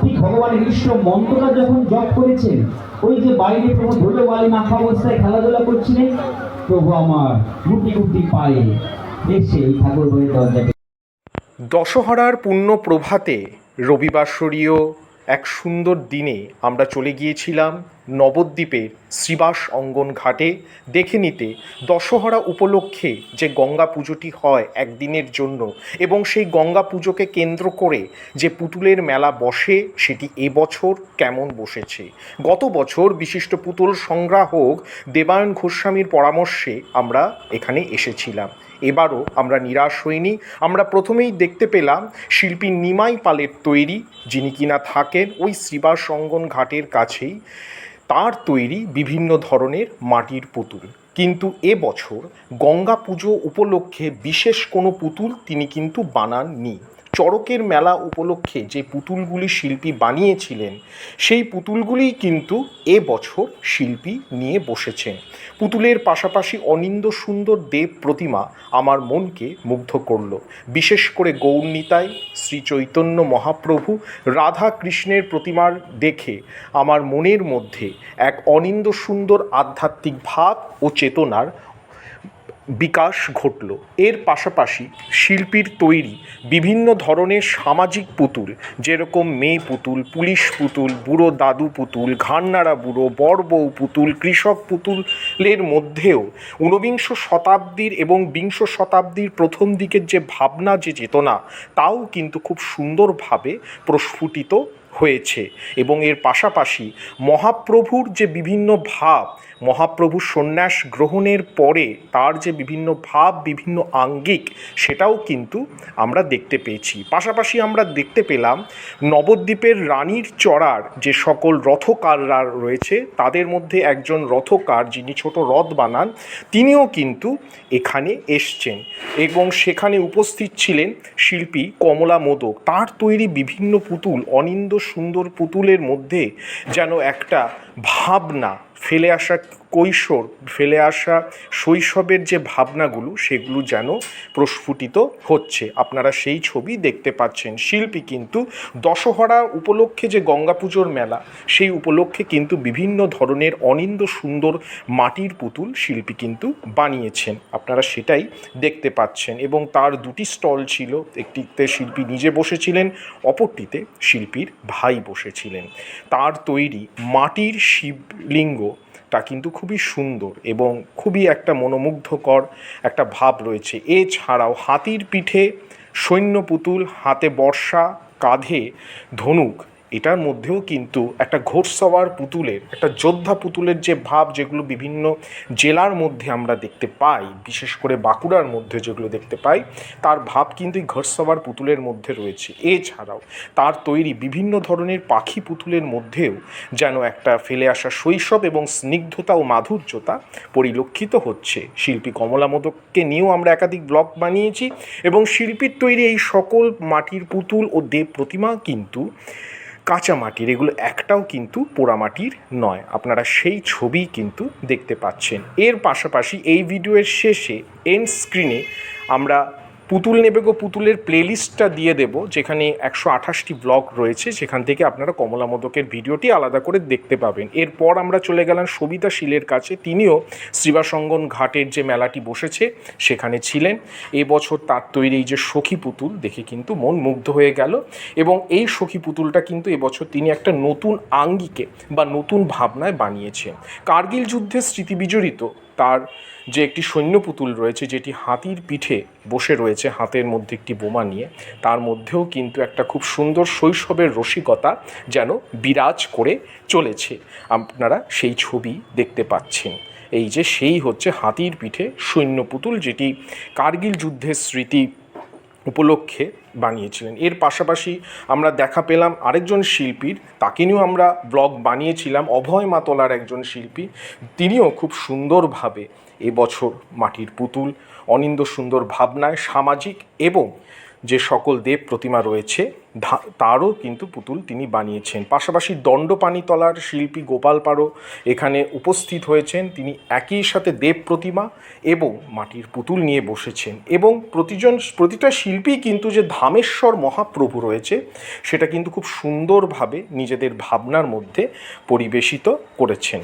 ঠিক ভগবান কৃষ্ণ মন্ত্রটা যখন জপ করেছেন, ওই যে বাইরে প্রভু ধুলো বালি মাখা অবস্থায় খেলাধুলা করছিলেন, প্রভু আমার গুটি গুটি পায়ে এসে এই ঠাকুর ঘরের দরজা দশহরার পূর্ণ প্রভাতে রবিবাসরীয় এক সুন্দর দিনে আমরা চলে গিয়েছিলাম। নবদ্বীপের শ্রীবাস অঙ্গন ঘাটে দেখে নিতে দশহরা উপলক্ষে যে গঙ্গা পুজোটি হয় একদিনের জন্য এবং সেই গঙ্গা পুজোকে কেন্দ্র করে যে পুতুলের মেলা বসে, সেটি এবছর কেমন বসেছে? গত বছর বিশিষ্ট পুতুল সংগ্রাহক দেবায়ন গোস্বামীর পরামর্শে আমরা এখানে এসেছিলাম। এবারও আমরা নিরাশ হইনি। আমরা প্রথমেই দেখতে পেলাম শিল্পী নিমাই পালের তৈরি, যিনি কিনা থাকেন ওই শ্রীবাস অঙ্গন ঘাটের কাছেই। তার তৈরি বিভিন্ন ধরনের মাটির পুতুল। কিন্তু এবছর গঙ্গা পুজো উপলক্ষে বিশেষ কোনো পুতুল তিনি কিন্তু বানাননি। চড়কের মেলা উপলক্ষে যে পুতুলগুলি শিল্পী বানিয়েছিলেন, সেই পুতুলগুলিই কিন্তু এবছর শিল্পী নিয়ে বসেছেন পুতুলের পাশাপাশি অনিন্দ সুন্দর দেব প্রতিমা আমার মনকে মুগ্ধ করল। বিশেষ করে গৌরনীতায়, শ্রী চৈতন্য মহাপ্রভু, রাধা কৃষ্ণের প্রতিমার দেখে আমার মনের মধ্যে এক অনিন্দ সুন্দর আধ্যাত্মিক ভাব ও চেতনার বিকাশ ঘটল। এর পাশাপাশি শিল্পীর তৈরি বিভিন্ন ধরনের সামাজিক পুতুল, যেরকম মেয়ে পুতুল, পুলিশ পুতুল, বুড়ো দাদু পুতুল ঘান্নাড়া বুড়ো, বড় বউ পুতুল, কৃষক পুতুলের মধ্যেও ঊনবিংশ শতাব্দীর এবং বিংশ শতাব্দীর প্রথম দিকের যে ভাবনা, যে চেতনা, তাও কিন্তু খুব সুন্দরভাবে প্রস্ফুটিত হয়েছে এবং এর পাশাপাশি মহাপ্রভুর যে বিভিন্ন ভাব মহাপ্রভু সন্ন্যাস গ্রহণের পরে তার যে বিভিন্ন ভাব, বিভিন্ন আঙ্গিক, সেটাও কিন্তু আমরা দেখতে পেয়েছি। পাশাপাশি আমরা দেখতে পেলাম নবদ্বীপের রানীর চড়ার যে সকল রথকাররা রয়েছে, তাদের মধ্যে একজন রথকার যিনি ছোট রথ বানান, তিনিও কিন্তু এখানে এসছেন এবং সেখানে উপস্থিত ছিলেন শিল্পী কমলা মোদক। তার তৈরি বিভিন্ন পুতুল, অনিন্দ সুন্দর পুতুলের মধ্যে যেন একটা ভাবনা ফেলে আসা কৈশোর, ফেলে আসা শৈশবের যে ভাবনাগুলো, সেগুলো যেন প্রস্ফুটিত হচ্ছে। আপনারা সেই ছবি দেখতে পাচ্ছেন। শিল্পী কিন্তু দশহরা উপলক্ষে যে গঙ্গা পুজোর মেলা, সেই উপলক্ষে কিন্তু বিভিন্ন ধরনের অনিন্দ সুন্দর মাটির পুতুল শিল্পী কিন্তু বানিয়েছেন। আপনারা সেটাই দেখতে পাচ্ছেন। এবং তার দুটি স্টল ছিল। একটিতে শিল্পী নিজে বসেছিলেন, অপরটিতে শিল্পীর ভাই বসেছিলেন। তার তৈরি মাটির শিবলিঙ্গ তা কিন্তু খুবই সুন্দর এবং খুবই একটা মনোমুগ্ধকর একটা ভাব রয়েছে। এছাড়াও হাতির পিঠে সৈন্য পুতুল হাতে বর্ষা, কাঁধে ধনুক এটার মধ্যেও কিন্তু একটা ঘোড়সওয়ার পুতুলের, একটা যোদ্ধা পুতুলের যে ভাব যেগুলো বিভিন্ন জেলার মধ্যে আমরা দেখতে পাই, বিশেষ করে বাঁকুড়ার মধ্যে যেগুলো দেখতে পাই, তার ভাব কিন্তু এই ঘোড়সওয়ার পুতুলের মধ্যে রয়েছে। এছাড়াও তার তৈরি বিভিন্ন ধরনের পাখি পুতুলের মধ্যেও যেন একটা ফেলে আসা শৈশব এবং স্নিগ্ধতা ও মাধুর্যতা পরিলক্ষিত হচ্ছে। শিল্পী কমলা মোদককে নিয়েও আমরা একাধিক ব্লগ বানিয়েছি এবং শিল্পীর তৈরি এই সকল মাটির পুতুল ও দেব প্রতিমা কিন্তু কাঁচা মাটির, এগুলো একটাও কিন্তু পোড়ামাটির নয়। আপনারা সেই ছবি কিন্তু দেখতে পাচ্ছেন। এর পাশাপাশি এই ভিডিওর শেষে এন্ড স্ক্রিনে আমরা পুতুল নেবে গো পুতুলের প্লেলিস্টটা দিয়ে দেব, যেখানে একশো আঠাশটি ব্লগ রয়েছে, সেখান থেকে আপনারা কমলা মোদকের ভিডিওটি আলাদা করে দেখতে পাবেন। এরপর আমরা চলে গেলাম সবিতা শীলের কাছে, তিনিও শ্রীবাসঙ্গন ঘাটের যে মেলাটি বসেছে, সেখানে ছিলেন। এবছর তার তৈরি এই যে সখী পুতুল, দেখে কিন্তু মন মুগ্ধ হয়ে গেল। এবং এই সখী পুতুলটা কিন্তু এবছর তিনি একটা নতুন আঙ্গিকে বা নতুন ভাবনায় বানিয়েছেন। কার্গিল যুদ্ধের স্মৃতি বিজড়িত তার যে একটি সৈন্য পুতুল রয়েছে, যেটি হাতির পিঠে বসে রয়েছে, হাতের মধ্যে একটি বোমা নিয়ে, তার মধ্যেও কিন্তু একটা খুব সুন্দর শৈশবের রসিকতা যেন বিরাজ করে চলেছে। আপনারা সেই ছবি দেখতে পাচ্ছেন। এই যে সেই হচ্ছে হাতির পিঠে সৈন্য পুতুল যেটি কার্গিল যুদ্ধের স্মৃতি উপলক্ষে বানিয়েছিলেন। এর পাশাপাশি আমরা দেখা পেলাম আরেকজন শিল্পীর তাকে নিয়েও আমরা ব্লগ বানিয়েছিলাম, অভয় মাতলার একজন শিল্পী। তিনিও খুব সুন্দরভাবে এবছর মাটির পুতুল, অনিন্দ সুন্দর ভাবনায় সামাজিক এবং সকল দেব প্রতিমা রয়েছে তারও কিন্তু পুতুল তিনি বানিয়েছেন। পাশাপাশি দণ্ডপানিতলার শিল্পী গোপাল পারো এখানে উপস্থিত হয়েছেন। তিনি একই সাথে দেব প্রতিমা এবং মাটির পুতুল নিয়ে বসেছেন এবং প্রতিজন, প্রতিটা শিল্পী কিন্তু যে ধামেশ্বর মহাপ্রভু রয়েছে, সেটা কিন্তু খুব সুন্দরভাবে নিজেদের ভাবনার মধ্যে পরিবেশিত করেছেন।